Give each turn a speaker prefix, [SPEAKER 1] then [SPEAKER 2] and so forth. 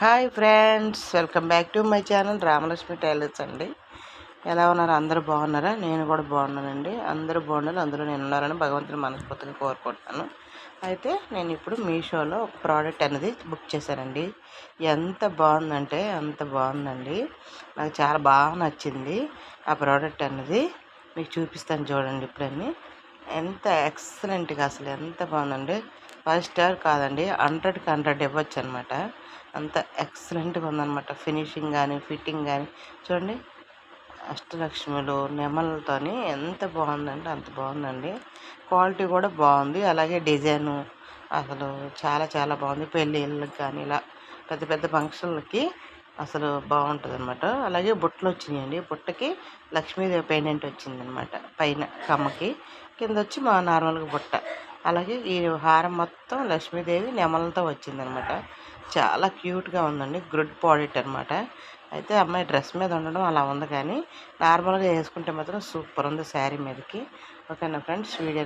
[SPEAKER 1] Hi friends welcome back to my channel Ramalakshmi tailors అండి. ఎలా ఉన్నారు? అందరూ బాగున్నారా? నేను కూడా బాగున్నానండి. అందరూ బాగున్నారు అందరూ నేను ఉన్నారని భగవంతుని మనస్ఫూర్తిగా కోరుకుంటున్నాను. అయితే నేను ఇప్పుడు మీషోలో ఒక ప్రోడక్ట్ అనేది బుక్ చేశానండి. ఎంత బాగుందంటే అంత బాగుందండి. నాకు చాలా బాగా నచ్చింది ఆ ప్రోడక్ట్ అనేది. మీకు చూపిస్తాను చూడండి ఇప్పుడన్నీ. ఎంత ఎక్సలెంట్గా అసలు ఎంత బాగుందండి. ఫైవ్ స్టార్ కాదండి. హండ్రెడ్కి హండ్రెడ్ ఇవ్వచ్చు అనమాట అంత ఎక్సలెంట్గా ఉందన్నమాట ఫినిషింగ్ కానీ ఫిట్టింగ్ కానీ చూడండి అష్టలక్ష్మిలు నెమలతోని ఎంత బాగుందంటే అంత బాగుందండి. క్వాలిటీ కూడా బాగుంది. అలాగే డిజైను అసలు చాలా చాలా బాగుంది. పెళ్ళిళ్ళకి కానీ ఇలా పెద్ద పెద్ద ఫంక్షన్లకి అసలు బాగుంటుంది అనమాట అలాగే బుట్టలు వచ్చినాయండి. బుట్టకి లక్ష్మీదేవి వచ్చింది వచ్చిందనమాట. పైన కమ్మకి. కింద వచ్చి మా నార్మల్గా బుట్ట. అలాగే ఈ హారం మొత్తం లక్ష్మీదేవి నెమలతో వచ్చిందనమాట. చాలా క్యూట్గా ఉందండి. గ్రుడ్ ప్రోడక్ట్ అనమాట. అయితే అమ్మాయి డ్రెస్ మీద ఉండడం అలా ఉంది కానీ నార్మల్గా వేసుకుంటే మాత్రం సూపర్ ఉంది శారీ మీదకి. ఓకేనా ఫ్రెండ్స్? వీడియో